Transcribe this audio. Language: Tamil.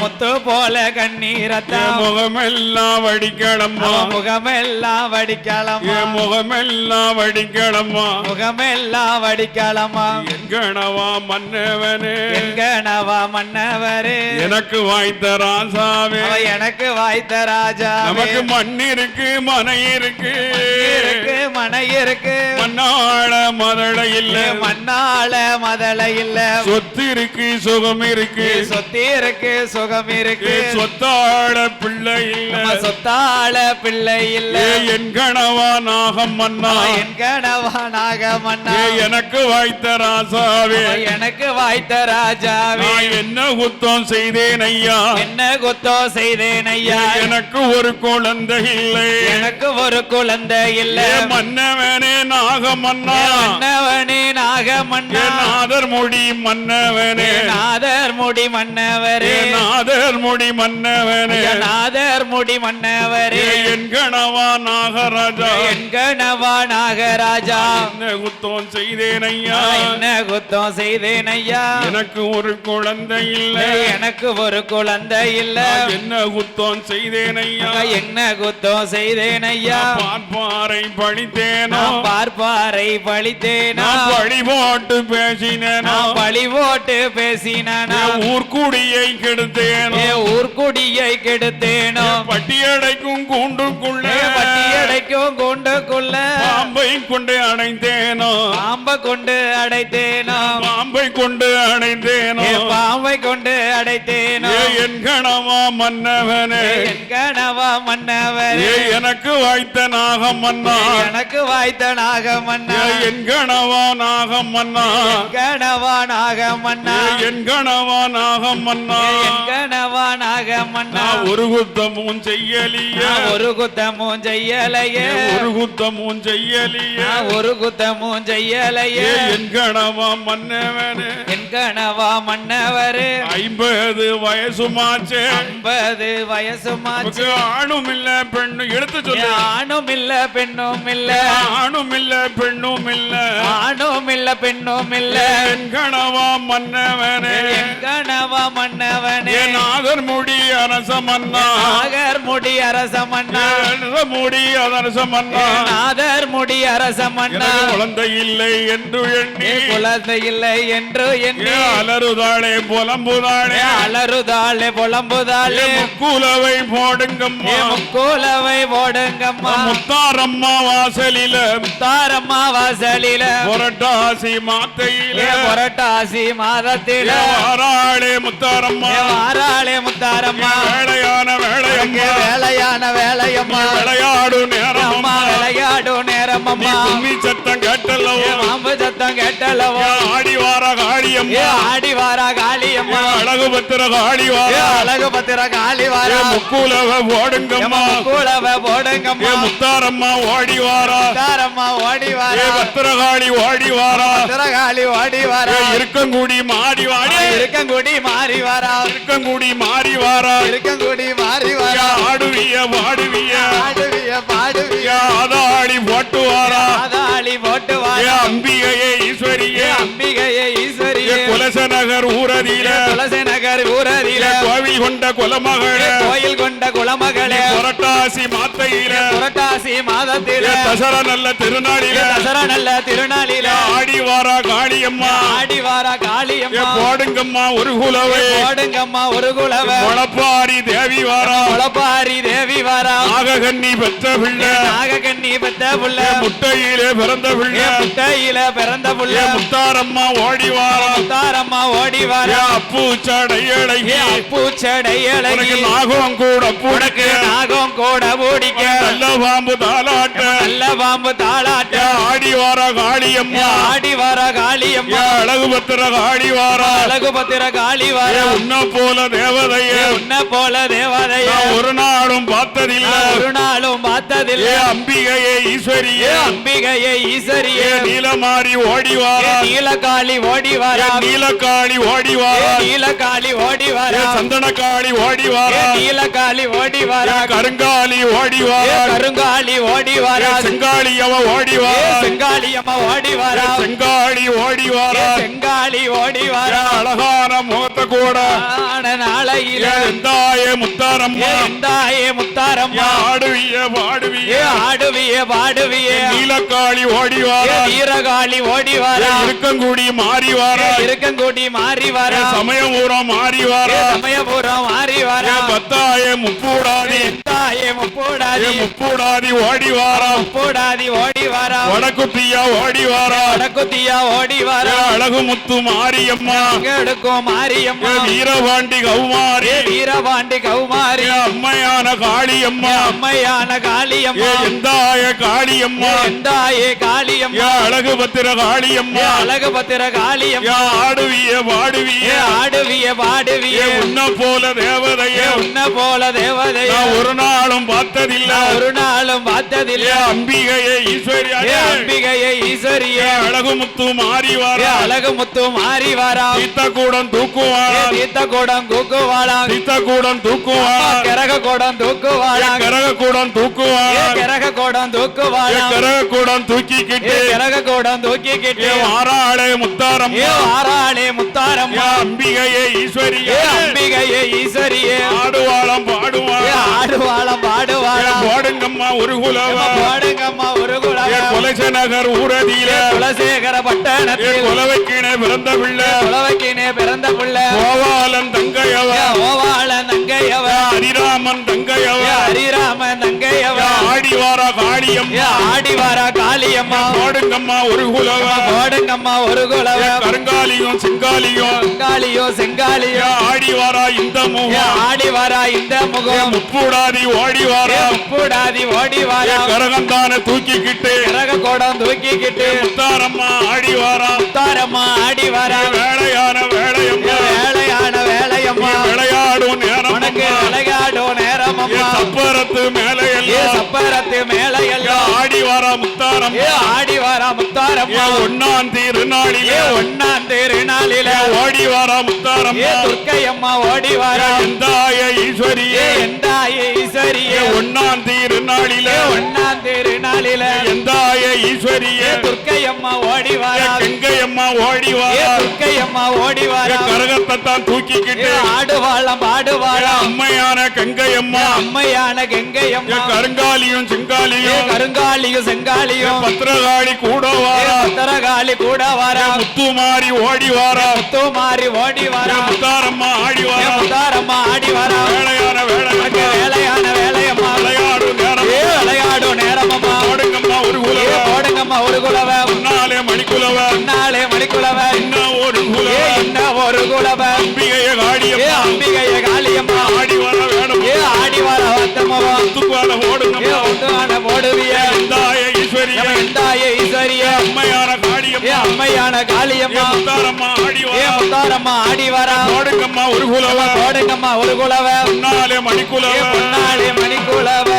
முத்து போல கண்ணீரத்தம் என் முகமெல்லாம் வடிக்கடம்மா அவன் முகமெல்லாம் வடிக்கலமா என் முகமெல்லாம் வடிக்கடம்மா முகமெல்லாம் வடிக்கலமா என் கணவா மன்னவனே. எங்கனவா மன்னவரே. எனக்கு வாய்த்த ராசாவே எனக்கு வாய்த்த ராஜா நமக்கு மண் இருக்கு மனை இருக்கு. இருக்கு மனை இருக்கு. மண்ணாள மதள இல்ல. மண்ணால மதல இல்ல. சொத்து இருக்கு சுகம் இருக்கு. சொத்தி இருக்கு. சுகம் இருக்கு. சொத்தாட பிள்ளை இல்ல சொத்தாள பிள்ளை இல்ல என் கணவா நாகம் மன்னா என் நாக மன்னா எனக்கு வாய்த்த ராசாவே எனக்கு வாய்த்த ராஜாவே. என்ன குத்தம் செய்தேன் ஐயா? என்ன குத்தோ செய்தேன் ஐயா? எனக்கு ஒரு குழந்தை இல்லை? எனக்கு ஒரு குழந்தை இல்ல. மன்னவனே நாக மன்னா மன்னவனே நாக மன்னா. நாதர் முடி மன்னவனே. நாதர் முடி மன்னவரே. நாதர் முடி மன்னவனே. நாதர் முடி மன்னவரே. என் கணவா நாகராஜா. என் கனவா நாகராஜா. என்ன குத்தம் செய்தேன் ஐயா? என்ன குத்தம் செய்தேன் ஐயா? எனக்கு ஒரு குழந்தை இல்லை. எனக்கு ஒரு குழந்தை இல்ல. என்ன குத்தம் செய்தேன் ஐயா? என்ன குத்தம் செய்தேன் ஐயா? பார்ப்பாரை படித்தேனோ? நான் பார்ப்பாரை பழித்தேனா பழி போட்டு பேசினேனோ? பழி போட்டு பேசினானா? என் ஊர்க்குடியை கெடுத்தேனோ? ஊர்க்குடியை கெடுத்தேனோ? பட்டியடைக்கும் கூண்டுக்குள்ளே? பட்டியடைக்கும் கொண்டுக்குள்ள? பாம்பை கொண்டு அடைந்தேனோ பாம்ப கொண்டு அடைத்தேனோ? பாம்பை கொண்டு அடைந்தேனோ பாம்பை கொண்டு அடைத்தேனோ? என் கணவா மன்னவனே? என் கனவா மன்னவரே ஏ எனக்கு வாய்த்த நாகம் மன்னா எனக்கு வாய்த்த நாக மன்னா என் கணவா நாகம் மன்னா. கனவா நாக மன்னா. என் கணவா நாகம் மன்னா நாக மன்னா. ஒரு குத்தமும் செய்யலிய. ஒரு குத்தமும் செய்யலையே. ஒரு குத்தமும் செய்யலிய. ஒரு குத்தமும் செய்யலையே. என் கணவா மன்னவனே. என் கனவா மன்னவரே. ஐம்பது வயசுமாச்சே. ஐம்பது வயசுமாச்சு. ஆணும் இல்ல பெண்ணு. எடுத்து சொல்லு. ஆணும் இல்ல பெண்ணும் இல்ல ஆணும் இல்ல பெண்ணும் இல்ல ஆணும் இல்ல பெண்ணும் இல்ல. கணவா மன்னவனே. கனவா மன்னவனே. ஆதர் முடி அரச மன்னா. நாகர் முடி அரச மன்னா. முடி அரச மன்னா. நாதர் முடி அரச மன்னா. குழந்தை இல்லை என்று எண்ணி. குழந்தை இல்லை என்று எண்ணி. அலறுதாளே புலம்புதாளே. அலறுதாளே புலம்புதாளே. முக்குலவை போடுங்கம்மா. முக்கூலவை போடுங்கம்மா. முத்தாரம்மா வாசலில. தாரம்மா வாசலில. புரட்டாசி மாத்தையில. புரட்டாசி மாதத்தில. வாராளே முத்தாரம்மா. வாராளே முத்தாரம்மா. வேலையான வேலையம்மா. வேலையான வேலையம்மா. விளையாடு அம்மா நேரம்மா விளையாடும் நேரம் நீ அம்மா கும்மி சத்தம் கேட்டல்லவோ. மாம்பு சத்தம் கேட்டல்லவோ. ஆடி வார ஏ காளியம்மா. ஆடி வாரா காளியம்மா. அழகு பத்திர காளி ஏ வார அழகு பத்திர காளி வாரா முக்குலவ போடுங்கம்மா கூலவ போடுங்கம்மா ஏ முத்தாரம்மா ஓடி வாரா தாரம்மா ஓடி வாரா பத்திரகாளி ஓடி வாரா பத்திரகாளி ஓடி வாரா இருக்கங்குடி மாடி வாடி இருக்கங்குடி மாறி வாரா இருக்கங்குடி மாறி வாரா இருக்கங்குடி மாறி வாரா ஆடுவிய வாடுவிய பாடுவிய. பாடுவிய ஏ ஆதாடி போட்டு வாரா போட்டு வாரா அம்பிகையே நகர் ஊரதியில. துளசி நகர் ஊரதில ஏ கோவில் கொண்ட குலமகளே. கோயில் கொண்ட குலமகளே. புரட்டாசி மாத்தையில. புரட்டாசி மாதத்தில. தசர நல்ல திருநாளில. தசரா நல்ல திருநாளில. ஆடி வாரா காளியம்மா. ஆடி வாரா காளியம்மா. போடுங்கம்மா ஒரு குலவை. போடுங்கம்மா ஒரு குலவ. முளப்பாரி தேவி வாரா. குளப்பாரி தேவி வாரா. நாககன்னி பெற்ற பிள்ளை. நாகக்கண்ணி பெத்த புள்ள. முட்டையிலே பிறந்த பிள்ளை. முட்டையில பிறந்த புள்ள. முத்தாரம்மா ஓடி வாரா தாரம்மா ஓடி வாரா சடையழகி பூச்சடை உனக்கு அழகி நாகம் கூட புடக்கு. நாகம் கோட ஓடிக்க நல்ல பாம்பு தாளாட்ட. நல்ல பாம்பு தாளாட்ட. ஏ ஆடி வாரா காளியம்மா ஆடி வாரா ஏ காளியம்மா அழகு பத்திர காளி வாரா. அழகு பத்திர காளி ஏ வாரா உன்ன போல தேவதையே. உன்ன போல தேவதைய. ஒரு நாளும் பார்த்ததில்ல. ஒரு நாளும் பார்த்ததில்லை. அம்பிகையே ஈஸ்வரியே. அம்பிகையே ஈஸ்வரியே. நீலமாரி ஓடி ஏ வாரா. நீலகாளி ஓடி ஏ வாரா. நீலக்காளி ஓடி ஏ வாரா நீலகாளி ஓடி ஏ வாரா சந்தனக்காளி ஓடி ஏ வாரா நீலகாளி ஓடி ஏ வாரா கருங்காலி ஓடி ஏ வாரா. கருங்காலி ஓடி ஏ வாரா. செங்காளி அவ ஓடி ஏ வாரா. செங்காளி அம்மா ஓடி வாரா. செங்காளி ஓடி வாரா. செங்காளி ஓடி வாரா. அழகான முகத்த கூட. நாளையில. எந்தாயே முத்தாரம்மா. எந்தாயே முத்தாரம்மா. ஆடுவிய பாடுவிய ஆடுவியே பாடுவியே நீலக்காளி ஓடி வாரா. வீரகாளி ஓடி வாரா. இருக்கங்குடி மாறி வாரா. இருக்கங்கூடி மாறி வாரா. சமயபுரம் மாறி வாரா. சமயபுரம் மாறி வாரா. பத்தாயே எந்தாயே முப்போடாதி. முப்பூடாதி ஓடி வாரா. முப்போடாதி ஓடி வாரா. வடக்குத்தியா ஓடி வாரா. வடக்குத்தியா ஓடி வாரா. அழகு முத்து மாரியம்மா. எடுக்கும் மாரியம்மா? வீரபாண்டி கௌமாரி. வீரபாண்டி கௌமாரி. அம்மையான காளியம்மா. அம்மையான காளியம்மா. எந்தாய காளியம்மா. எந்தாயே காளியம்மா. அழகு பத்திர காளியம்மா. அழகு பத்திர காளியம்மா. ஆடுவிய பாடுவிய ஆடுவிய பாடுவிய உன்ன போல தேவதைய. உன்ன போல தேவதைய. ஒரு நாளும் பார்த்ததில்ல. ஒரு நாளும் பார்த்ததில்லை. அம்பிகையே ஈஸ்வரியா. அம்பிகையே ஈஸ்வரிய. அழகு முத்து மாறி வாரா அழகு முத்து மாறி வாரா தீத்த கூடம் ஏ தூக்குவாரா தீர்த்த கூடம் கூக்குவாளா தீத்த கூடம் தூக்குவாரா கரக கூடம் தூக்குவாளா. கரக கூடம் ஏ தூக்குவாரா கரக கூடம் தூக்குவாளா கரக கூடம் தூக்கிக்கிட்டு. கரக கூடம் தூக்கிக்கிட்டு முத்தாரம்மா ஏ ஆறாளே முத்தாரம்மா ஏ அம்பிகையே ஈஸ்வரியே. அம்பிகையே ஈஸ்வரியே. ஆடுவாளம் ஒரு குலவா? பாடுங்கம்மா ஒரு குலவா? கொலைச நகர் ஊரதியில. குலசேகர பட்டணத்தில். கொலவைக்கின பிறந்த பிள்ளை. குலவைக்கினே பிறந்த பிள்ளை. கோவாலன் தங்கையவ? ஏ ஓவாள நங்கையவ ஹரிராமன் தங்கையவ? ஏ ஹரிராம நங்கையவ ஏ ஆடிவாரா காளியம் ஆடிவாரா காளியம்மா? போடுங்கம்மா ஒரு குலவ? போடுங்கம்மா ஒரு குலவ? கருங்காலியும் சிங்காலியும் செங்காலியோ? செங்காலியோ ஆடிவாரா இந்த முகம் ஆடிவாரா இந்த முகம் முப்பூடாதி ஓடிவாரா? முப்புடாதி ஓடிவாரா? கரகந்தான தூக்கிக்கிட்டு? கரக கோடம் தூக்கிக்கிட்டு? முத்தாரம்மா ஆடிவாரா? முத்தாரம்மா ஆடிவாரா? வேலையான நேரம் விளையாடும் நேரம் சப்பரத்து மேலே எல்லாம் சப்பரத்து மேல எல்லாம் ஆடி வாரா முத்தாரம். ஆடி வாரா முத்தாரம்மா ஒன்னாம் திருநாளிலே ஒன்னாம் திருநாளில ஓடி வாரா முத்தாரம். துர்க்கையம்மா ஓடி வாரா எந்தாய ஈஸ்வரியே. எந்தாயே ஈஸ்வரியே. ஒன்னாம் திருநாளிலே ஏ ஒன்னாம் திருநாளில எந்தாய ஈஸ்வரியே துர்க்கையம்மா ஓடி வாரா கெங்கையம்மா ஓடி ஏ வாரா துர்க்கையம்மா ஓடி வாரா கரகத்தை தான் தூக்கிக்கிட்டு. ஆடுவாளம் பாடுவாளா அம்மையான கங்கையம்மா அம்மையான கெங்கையம்மா கருங்காலியும் சிங்காலியும். கருங்காலியும் செங்காலியும். பத்திரகாளி கூட ஏ வாரா பத்திரகாளி கூட வாரா முத்து மாறி ஓடி வாரா முத்து மாறி ஓடி வாரா முத்தாரம்மா ஆடி ஏ வாரா முத்தாரம்மா ஆடி வாரா வேலையான வேலை ஈஸ்வரிய எந்தாய ஈஸ்வரிய. அம்மையான ஏ காடியம்மா அம்மையான காளியம்மா. முத்தாரம்மா ஆடி வர முத்தாரம்மா ஆடி வரா ஓடுங்கம்மா ஒரு குலவ. போடுங்கம்மா ஒரு குலவ. முன்னாலே ஏ மணிக்குலவ பொன்னாளி மணிக்குலவ.